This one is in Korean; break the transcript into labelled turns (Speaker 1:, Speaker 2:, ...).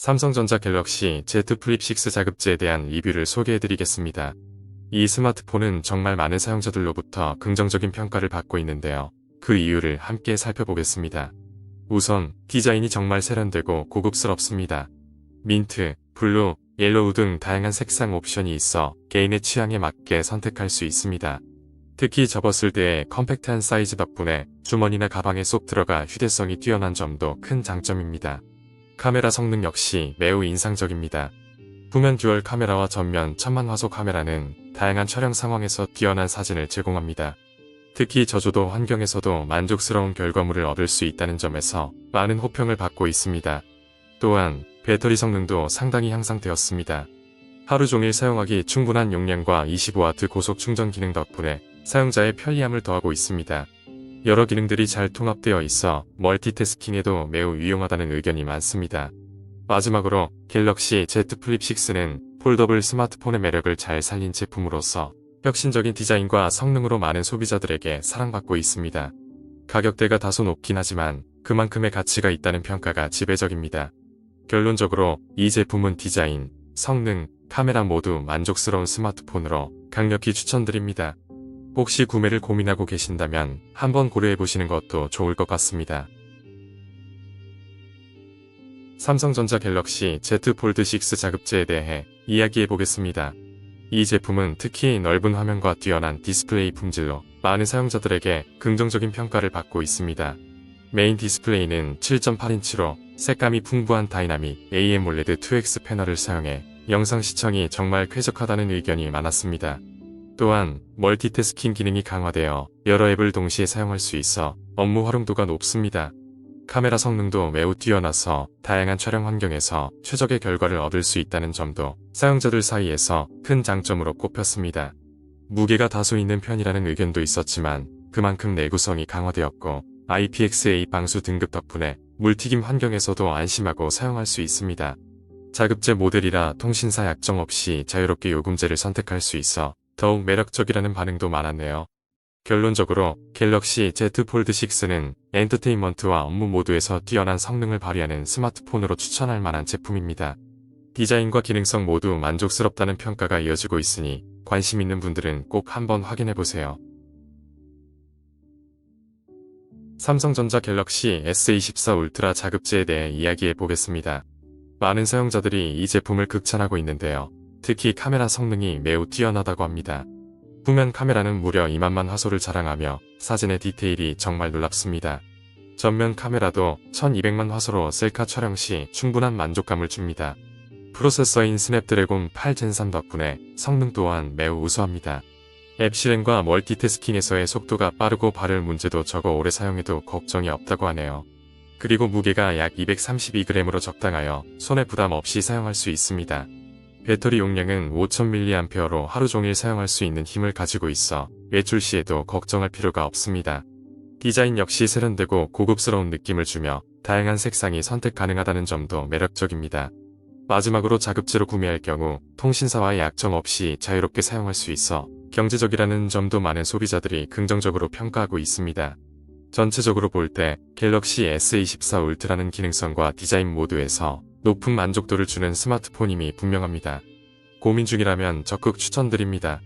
Speaker 1: 삼성전자 갤럭시 Z 플립 6 자급제에 대한 리뷰를 소개해드리겠습니다. 이 스마트폰은 정말 많은 사용자들로부터 긍정적인 평가를 받고 있는데요. 그 이유를 함께 살펴보겠습니다. 우선 디자인이 정말 세련되고 고급스럽습니다. 민트, 블루, 옐로우 등 다양한 색상 옵션이 있어 개인의 취향에 맞게 선택할 수 있습니다. 특히 접었을 때의 컴팩트한 사이즈 덕분에 주머니나 가방에 쏙 들어가 휴대성이 뛰어난 점도 큰 장점입니다. 카메라 성능 역시 매우 인상적입니다. 후면 듀얼 카메라와 전면 천만 화소 카메라는 다양한 촬영 상황에서 뛰어난 사진을 제공합니다. 특히 저조도 환경에서도 만족스러운 결과물을 얻을 수 있다는 점에서 많은 호평을 받고 있습니다. 또한 배터리 성능도 상당히 향상되었습니다. 하루 종일 사용하기 충분한 용량과 25W 고속 충전 기능 덕분에 사용자의 편리함을 더하고 있습니다. 여러 기능들이 잘 통합되어 있어 멀티태스킹에도 매우 유용하다는 의견이 많습니다. 마지막으로 갤럭시 Z 플립 6는 폴더블 스마트폰의 매력을 잘 살린 제품으로서 혁신적인 디자인과 성능으로 많은 소비자들에게 사랑받고 있습니다. 가격대가 다소 높긴 하지만 그만큼의 가치가 있다는 평가가 지배적입니다. 결론적으로 이 제품은 디자인, 성능, 카메라 모두 만족스러운 스마트폰으로 강력히 추천드립니다. 혹시 구매를 고민하고 계신다면 한번 고려해 보시는 것도 좋을 것 같습니다. 삼성전자 갤럭시 Z 폴드 6 자급제에 대해 이야기해 보겠습니다. 이 제품은 특히 넓은 화면과 뛰어난 디스플레이 품질로 많은 사용자들에게 긍정적인 평가를 받고 있습니다. 메인 디스플레이는 7.8인치로 색감이 풍부한 다이나믹 AMOLED 2X 패널을 사용해 영상 시청이 정말 쾌적하다는 의견이 많았습니다. 또한 멀티태스킹 기능이 강화되어 여러 앱을 동시에 사용할 수 있어 업무 활용도가 높습니다. 카메라 성능도 매우 뛰어나서 다양한 촬영 환경에서 최적의 결과를 얻을 수 있다는 점도 사용자들 사이에서 큰 장점으로 꼽혔습니다. 무게가 다소 있는 편이라는 의견도 있었지만 그만큼 내구성이 강화되었고 IPX8 방수 등급 덕분에 물튀김 환경에서도 안심하고 사용할 수 있습니다. 자급제 모델이라 통신사 약정 없이 자유롭게 요금제를 선택할 수 있어 더욱 매력적이라는 반응도 많았네요. 결론적으로 갤럭시 Z 폴드 6는 엔터테인먼트와 업무 모두에서 뛰어난 성능을 발휘하는 스마트폰으로 추천할 만한 제품입니다. 디자인과 기능성 모두 만족스럽다는 평가가 이어지고 있으니 관심 있는 분들은 꼭 한번 확인해 보세요. 삼성전자 갤럭시 S24 울트라 자급제에 대해 이야기해 보겠습니다. 많은 사용자들이 이 제품을 극찬하고 있는데요. 특히 카메라 성능이 매우 뛰어나다고 합니다. 후면 카메라는 무려 2만만 화소를 자랑하며 사진의 디테일이 정말 놀랍습니다. 전면 카메라도 1200만 화소로 셀카 촬영 시 충분한 만족감을 줍니다. 프로세서인 스냅드래곤 8 젠3 덕분에 성능 또한 매우 우수합니다. 앱 실행과 멀티태스킹에서의 속도가 빠르고 발열 문제도 적어 오래 사용해도 걱정이 없다고 하네요. 그리고 무게가 약 232g으로 적당하여 손에 부담 없이 사용할 수 있습니다. 배터리 용량은 5000mAh로 하루 종일 사용할 수 있는 힘을 가지고 있어 외출 시에도 걱정할 필요가 없습니다. 디자인 역시 세련되고 고급스러운 느낌을 주며 다양한 색상이 선택 가능하다는 점도 매력적입니다. 마지막으로 자급제로 구매할 경우 통신사와의 약정 없이 자유롭게 사용할 수 있어 경제적이라는 점도 많은 소비자들이 긍정적으로 평가하고 있습니다. 전체적으로 볼 때 갤럭시 S24 울트라는 기능성과 디자인 모두에서 높은 만족도를 주는 스마트폰임이 분명합니다. 고민 중이라면 적극 추천드립니다.